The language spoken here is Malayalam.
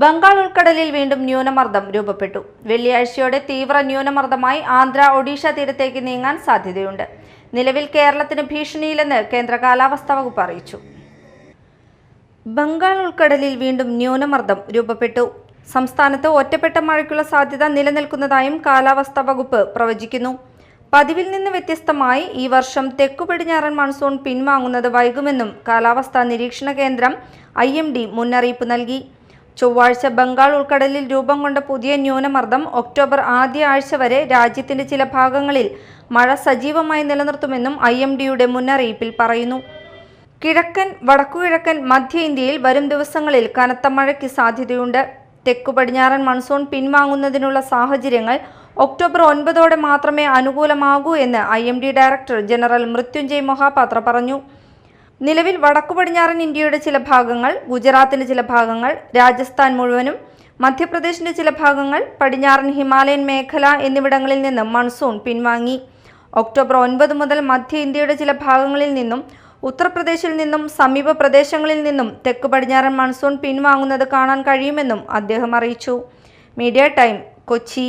ബംഗാൾ ഉൾക്കടലിൽ വീണ്ടും ന്യൂനമർദ്ദം രൂപപ്പെട്ടു. വെള്ളിയാഴ്ചയോടെ തീവ്ര ന്യൂനമർദ്ദമായി ആന്ധ്ര ഒഡീഷ തീരത്തേക്ക് നീങ്ങാൻ സാധ്യതയുണ്ട്. നിലവിൽ കേരളത്തിന് ഭീഷണിയില്ലെന്ന് കേന്ദ്ര കാലാവസ്ഥാ വകുപ്പ് അറിയിച്ചു. ബംഗാൾ ഉൾക്കടലിൽ വീണ്ടും ന്യൂനമർദ്ദം രൂപപ്പെട്ടു. സംസ്ഥാനത്ത് ഒറ്റപ്പെട്ട മഴയ്ക്കുള്ള സാധ്യത നിലനിൽക്കുന്നതായും കാലാവസ്ഥാ വകുപ്പ് പ്രവചിക്കുന്നു. പതിവിൽ നിന്ന് വ്യത്യസ്തമായി ഈ വർഷം തെക്കു പടിഞ്ഞാറൻ മൺസൂൺ പിൻവാങ്ങുന്നത് വൈകുമെന്നും കാലാവസ്ഥാ നിരീക്ഷണ കേന്ദ്രം ഐ മുന്നറിയിപ്പ് നൽകി. ചൊവ്വാഴ്ച ബംഗാൾ ഉൾക്കടലിൽ രൂപം കൊണ്ട പുതിയ ന്യൂനമർദ്ദം ഒക്ടോബർ ആദ്യ ആഴ്ച വരെ രാജ്യത്തിന്റെ ചില ഭാഗങ്ങളിൽ മഴ സജീവമായി നിലനിർത്തുമെന്നും ഐ എം ഡിയുടെ മുന്നറിയിപ്പിൽ പറയുന്നു. കിഴക്കൻ വടക്കുകിഴക്കൻ മധ്യ ഇന്ത്യയിൽ വരും ദിവസങ്ങളിൽ കനത്ത മഴയ്ക്ക് സാധ്യതയുണ്ട്. തെക്കു പടിഞ്ഞാറൻ മൺസൂൺ പിൻവാങ്ങുന്നതിനുള്ള സാഹചര്യങ്ങൾ ഒക്ടോബർ ഒൻപതോടെ മാത്രമേ അനുകൂലമാകൂ എന്ന് I director general Mrutyunjay Mohapatra പറഞ്ഞു. നിലവിൽ വടക്കു പടിഞ്ഞാറൻ ഇന്ത്യയുടെ ചില ഭാഗങ്ങൾ ഗുജറാത്തിന്റെ ചില ഭാഗങ്ങൾ രാജസ്ഥാൻ മുഴുവനും മധ്യപ്രദേശിന്റെ ചില ഭാഗങ്ങൾ പടിഞ്ഞാറൻ ഹിമാലയൻ മേഖല എന്നിവിടങ്ങളിൽ നിന്ന് മൺസൂൺ പിൻവാങ്ങി. ഒക്ടോബർ ഒൻപത് മുതൽ മധ്യ ഇന്ത്യയുടെ ചില ഭാഗങ്ങളിൽ നിന്നും ഉത്തർപ്രദേശിൽ നിന്നും സമീപ പ്രദേശങ്ങളിൽ നിന്നും തെക്ക് പടിഞ്ഞാറൻ മൺസൂൺ പിൻവാങ്ങുന്നത് കാണാൻ കഴിയുമെന്നും അദ്ദേഹം അറിയിച്ചു. Media time Kochi.